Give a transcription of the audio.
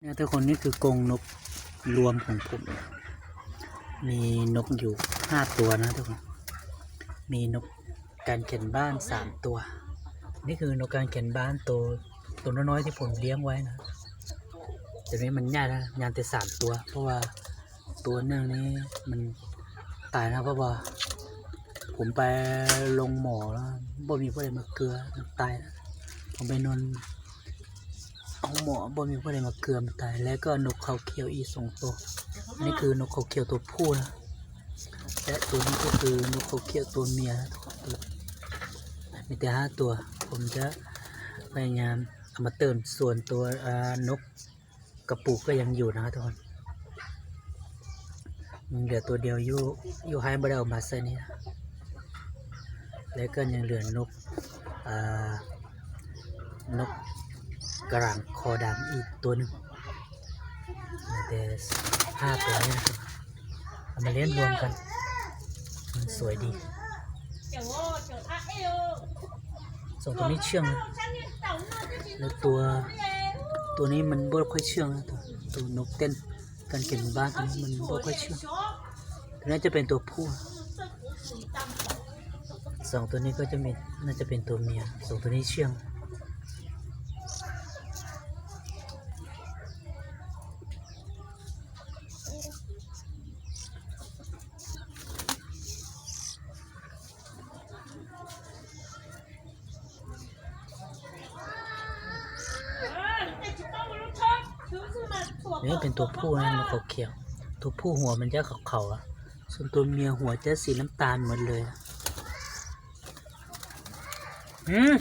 เนี่ยทุกคนนี่คือกรงนกรวมของผม มีนกอยู่ห้าตัวนะทุกคน มีนกการเขียนบ้านสามตัว นี่คือนกการเขียนบ้านตัวตัวน้อยๆที่ผมเลี้ยงไว้นะแต่นี้มันยากนะยานแต่สามตัว เพราะว่าตัวหนึ่งนี้มันตายนะเพราะว่าผมไปลงหมอแล้วบ่มีผู้ใดมาเกลือตายนะผมไปนอน เอาหมอบ่มีผู้ใดมาเกลือมนตาย แล้วก็นกเขาเขียวอีกสองตัวอันนี่คือนกเขาเขียวตัวผู้นะและตัวนี้ก็คือนกเขาเขียวตัวเมียนะทุกคนมีแต่ห้าตัว ผมจะพยายามเอามาเติมส่วนตัวอ่านกกระปุกก็ยังอยู่นะครับทุกคนยังเหลือตัวเดียวอยู่อยู่ให้บ่ได้เอามาใส่นี่นะแล้วก็ยังเหลือนกอ่านก กระหลังคอดำอีกตัวหนึ่งแต่ห้าตัวนี้นะครับเอามาเลี้ยงรวมกัน มันสวยดีสองตัวนี้เชื่องแล้วตัวตัวนี้มันบ่ค่อยเชื่องนะตัวตัวนกเต้นการเก็บบ้านตัวนี้มันบ่ค่อยเชื่องตัวนี้จะเป็นตัวผู้สองตัวนี้ก็จะมีน่าจะเป็นตัวเมียสองตัวนี้เชื่อง นี่เป็นตัวผู้นะนกเขาเขียว ตัวผู้หัวมันจะขาวๆอะส่วนตัวเมียหัวจะสีน้ำตาลหมดเลยอะอืม